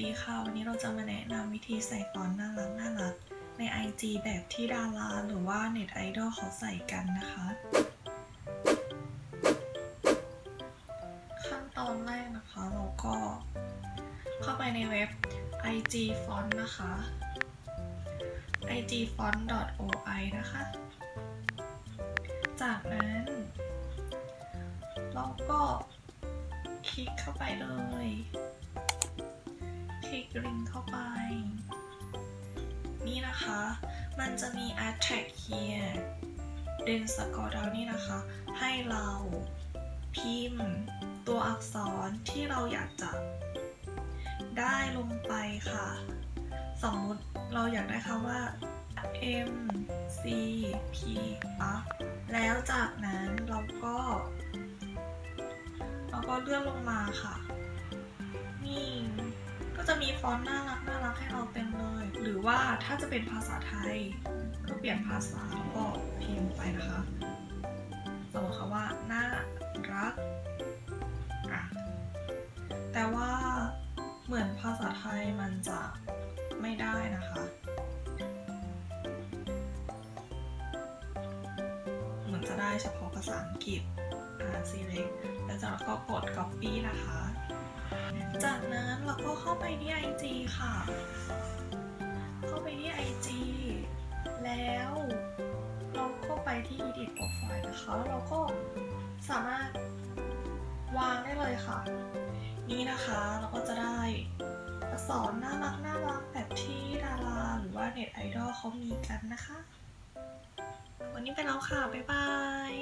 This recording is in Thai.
ดีค่ะ วันนี้เราจะมาแนะนำวิธีใส่ฟอนต์น่ารักน่ารักใน IG แบบที่ดาราหรือว่าเน็ตไอดอลเขาใส่กันนะคะ ขั้นตอนแรกนะคะเราก็เข้าไปในเว็บ IG font นะคะ igfont.oi นะคะ จากนั้นเราก็คลิกเข้าไปเลย คลิกลิงก์เข้าไป นี่นะคะ มันจะมี attract here ดึงสกอร์ดาวนี่นะคะ ให้เราพิมพ์ ตัวอักษรที่เราอยากจะได้ลงไปค่ะ สมมุติเราอยากได้คำว่า M C P อะแล้วจากนั้นเราก็ เราก็เลื่อนลงมาค่ะ นี่ ก็จะมีฟอนต์น่ารักน่ารักให้เราเต็มเลย หรือว่าถ้าจะเป็นภาษาไทย ก็เปลี่ยนภาษาแล้วก็พิมพ์ไปนะคะสมมติคำว่าน่ารักอะแต่ว่าเหมือนภาษาไทยมันจะไม่ได้นะคะ เหมือนจะได้เฉพาะภาษาอังกฤษอ่า select แล้วจากนั้นก็กด copy นะคะ จากนั้น เราก็เข้าไปที่ IG ค่ะ เข้าไปที่ IG แล้วเราก็ไปที่ edit profile นะคะแล้วเราก็สามารถวางได้เลยค่ะ นี่นะคะเราก็จะได้อักษรน่ารักน่ารักแบบที่ดาราหรือว่าเน็ตไอดอลเขามีกันนะคะ วันนี้ไปแล้วค่ะ บ๊ายบาย